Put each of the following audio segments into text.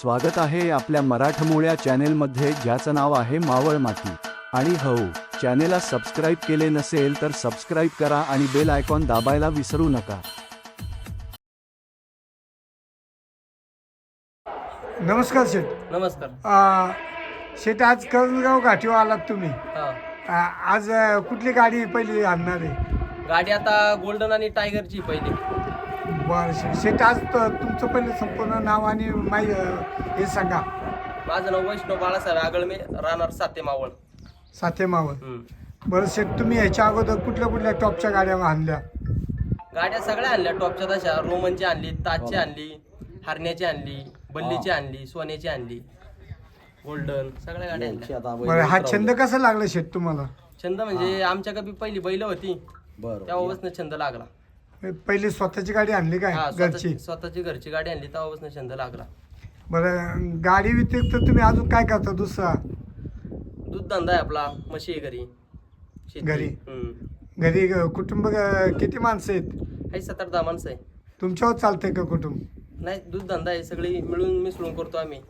स्वागत आहे आपल्या मराठमोळ्या चॅनेलमध्ये ज्याचं नाव आहे मावळ माती. आणि हो चॅनेलला सबस्क्राईब केले नसेल तर सबस्क्राईब करा आणि बेल आयकॉन दाबायला विसरू नका. नमस्कार शेठ. नमस्कार. आ, शेठ आज करंजगाव घाटीवर आलात तुम्ही. हा. आ, आज अ, कुठली गाडी पहिली आणणार आहे? गाडी आता गोल्डन आणि टायगरची पहिली. बरं शेठ शेठ आज त- तुमचं पहिलं संपूर्ण नाव आणि माही अ, हे सांगा. माझं नाव वैष्णव बाळासाहेब आगळमे राहणार साते मावळ. साथे मावळ. हम्म. बरं शेठ तुम्ही ह्याच्या अगोदर कुठल्या कुठल्या टॉपच्या गाड्या आणल्या? गाड्या सगळ्या आणल्या टॉपच्या तशा. रोमनची आणली ताजची आणली हरण्याची आणली बल्लीची आणली सोन्याची आणली गोल्डन सगळ्या गाड्या आणल्या. बरं हा छंद कसा लागला शेठ तुम्हाला? छंद म्हणजे आमच्या कधी पहिली बैल होती. बरं तेव्हापासून छंद लागला. पहिली स्वतःची गाडी आणली काय हा घरची? स्वतः- स्वतःची घरची गाडी आणली तेव्हापासून छंद लागला. बरं गाडी व्यतिरिक्त तुम्ही अजून काय करता दुसरा? दूध धंदा आहे आपला म्हशी आहे घरी. शेती. घरी? हम्म. घरी अ, कुटुंब अ, किती माणसं आहेत? काही सत्तर दहा माणसं आहे. तुमच्यावर चालतंय का कुटुंब? नाही दूध धंदा आहे सगळी मिळून मिसळून करतो आम्ही.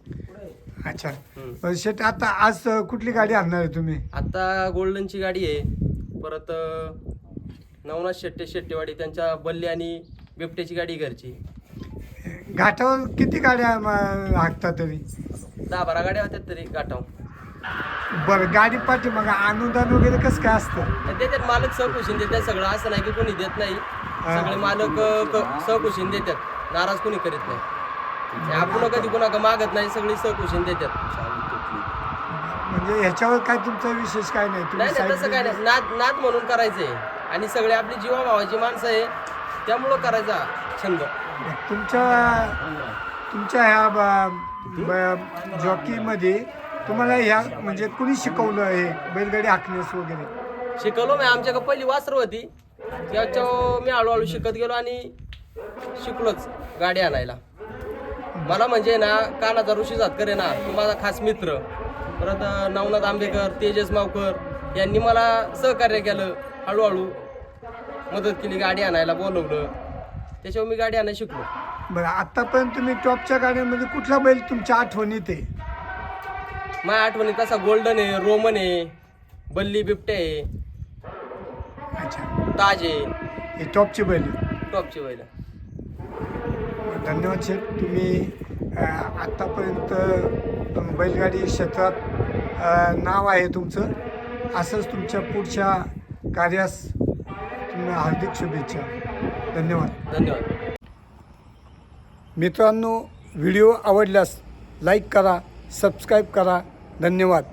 अच्छा. हम्म. बरं शेठ आता आज अ, कुठली गाडी आणणार आहे तुम्ही? आता गोल्डनची गाडी आहे. परत अं, नवनाथ शेट्टे शेट्टेवाडी त्यांच्या बल्ली आणि बिबट्याची गाडी घरची. घाटावर किती गाड्या म, हाकतात तरी? दहा बारा गाड्या होत्या तरी गाठाव बरं गाडी पाठी मग अनुदान वगैरे कसं काय असतं? देतात मालक सहकुशीन देतात सगळं असं नाही की कोणी देत नाही. सगळे मालक अं, क- सहकुशीन देतात. नाराज कोणी करीत नाही. आपण कधी कोणाला मागत नाही सगळी सहकुशीन देतात. म्हणजे ह्याच्यावर काय तुमचा विशेष काय नाही? नाही नाही तसं काय नाही. नाद नाद म्हणून करायचंय. आणि सगळे आपली जीवाभावाची माणसं आहे त्यामुळं करायचा छंद. तुमच्या तुमच्या ह्या जॉकीमध्ये तुम्हाला ह्या म्हणजे कुणी शिकवलं हे बैलगाडी हाकण्यास वगैरे? शिकवलो मी आमच्याकडे पहिली वासर होती. त्याच्यावर मी हळूहळू शिकत गेलो आणि शिकलोच गाडी आणायला. मला म्हणजे ना कानाचा ऋषी जातकर आहे ना तो माझा खास मित्र. परत नवनाथ आंबेकर तेजस मावकर यांनी मला सहकार्य केलं. हळूहळू मदत केली गाडी आणायला बोलवलं. त्याच्यावर मी गाडी आणायला शिकलो. बरं आतापर्यंत तुम्ही टॉपच्या गाड्यांमध्ये कुठला बैल तुमच्या आठवणीत आहे? माझ्या आठवणीत तसा गोल्डन आहे रोमन आहे बल्ली बिबटे आहे. अच्छा. ताज आहे. हे टॉपची बैल टॉपची बैल. धन्यवाद शेठ. तुम्ही अ, आत्तापर्यंत बैलगाडी क्षेत्रात अ, नाव आहे तुमचं. असंच तुमच्या पुढच्या कार्यास तुम्हाला हार्दिक शुभेच्छा. धन्यवाद. धन्यवाद. मित्रांनो व्हिडिओ आवडल्यास लाईक करा सबस्क्राईब करा. धन्यवाद.